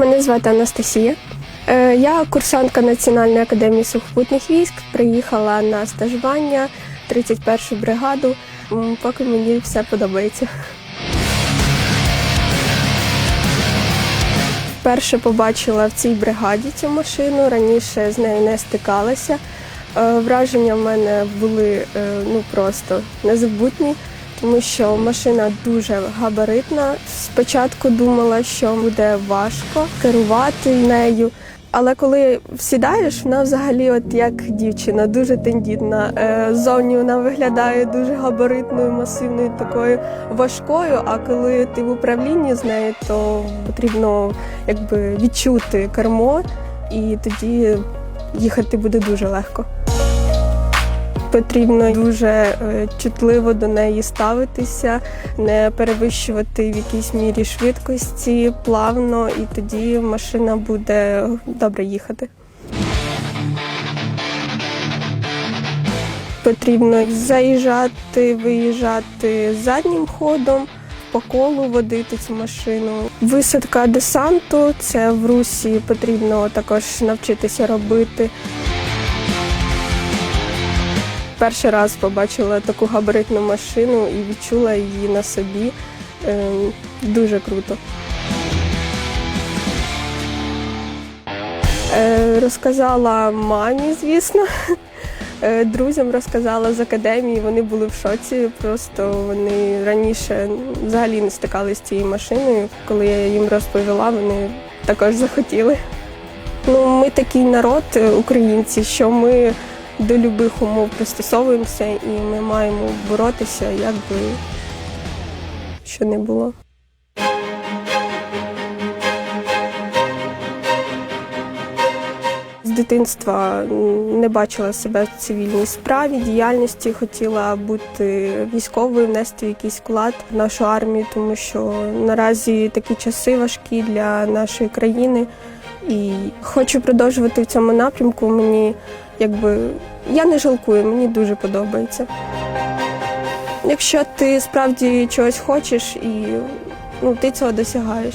Мене звати Анастасія. Е, Я курсантка Національної академії сухопутних військ. Приїхала на стажування 31-ю бригаду. Поки мені все подобається. Вперше побачила в цій бригаді цю машину. Раніше з нею не стикалася. Е, Враження в мене були е, ну просто незабутні, тому що машина дуже габаритна. Спочатку думала, що буде важко керувати нею. Але коли сідаєш, вона взагалі, от як дівчина, дуже тендітна. Е, Ззовні вона виглядає дуже габаритною, масивною, такою важкою. А коли ти в управлінні з нею, то потрібно якби відчути кермо, і тоді їхати буде дуже легко. Потрібно дуже е, чутливо до неї ставитися, не перевищувати в якійсь мірі швидкості плавно, і тоді машина буде добре їхати. Потрібно заїжджати, виїжджати заднім ходом, по колу водити цю машину. Висадка десанту це в русі потрібно також навчитися робити. Перший раз побачила таку габаритну машину і відчула її на собі. Е, Дуже круто. Е, Розказала мамі, звісно. Е, Друзям розказала з академії, вони були в шоці. Просто вони раніше взагалі не стикалися з цією машиною. Коли я їм розповіла, вони також захотіли. Ну, ми такий народ, е, українці, що ми до любих умов пристосовуємося і ми маємо боротися, як би що не було. З дитинства не бачила себе в цивільній справі, діяльності, хотіла бути військовою, внести якийсь вклад в нашу армію, тому що наразі такі часи важкі для нашої країни. І хочу продовжувати в цьому напрямку. Мені якби я не жалкую, мені дуже подобається. Якщо ти справді чогось хочеш і ну, ти цього досягаєш.